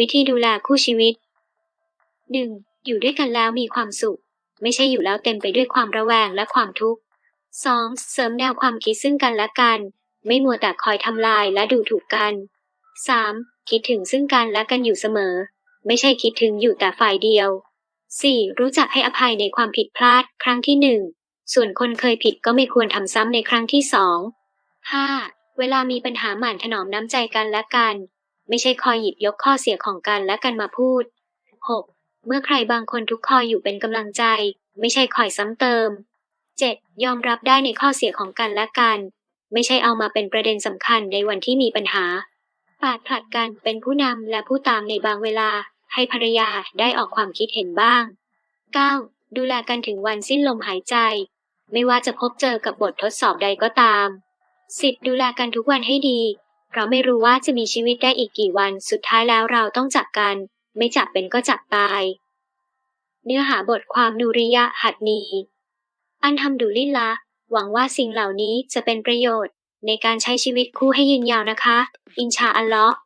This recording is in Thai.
วิธีดูแลคู่ชีวิต 1. อยู่ด้วยกันแล้วมีความสุข ไม่ใช่อยู่แล้วเต็มไปด้วยความระแวงและความทุกข์ 2. เสริมแนวความคิดซึ่งกันและกัน ไม่มัวแต่คอยทำลายและดูถูกกัน 3. คิดถึงซึ่งกันและกันอยู่เสมอ ไม่ใช่คิดถึงอยู่แต่ฝ่ายเดียว 4. รู้จักให้อภัยในความผิดพลาดครั้งที่หนึ่งส่วนคนเคยผิดก็ไม่ควรทำซ้ำในครั้งที่สอง 5. เวลามีปัญหาหมั่นถนอมน้ำใจกันและกัน ไม่ใช่คอยหยิบยกข้อเสียของกันและกันมาพูด 6. เมื่อใครบางคนทุกคอยอยู่เป็นกำลังใจ ไม่ใช่คอยซ้ำเติม 7. ยอมรับได้ในข้อเสียของกันและกัน ไม่ใช่เอามาเป็นประเด็นสำคัญในวันที่มีปัญหาปาดผลัดกันเป็นผู้นำและผู้ตามในบางเวลา ให้ภรรยาได้ออกความคิดเห็นบ้าง 9. ดูแลกันถึงวันสิ้นลมหายใจ ไม่ว่าจะพบเจอกับบททดสอบใดก็ตาม 10. ดูแลกันทุกวันให้ดี ราะไม่รู้ว่าจะมีชีวิตได้อีกกี่วันสุดท้ายแล้วเราต้องจากกัน ไม่จากเป็นก็จากตาย เนื้อหาบทความนูริยะหัดนีอันทำดูลิลละ หวังว่าสิ่งเหล่านี้จะเป็นประโยชน์ ในการใช้ชีวิตคู่ให้ยืนยาวนะคะ อินชาอัลลอฮ์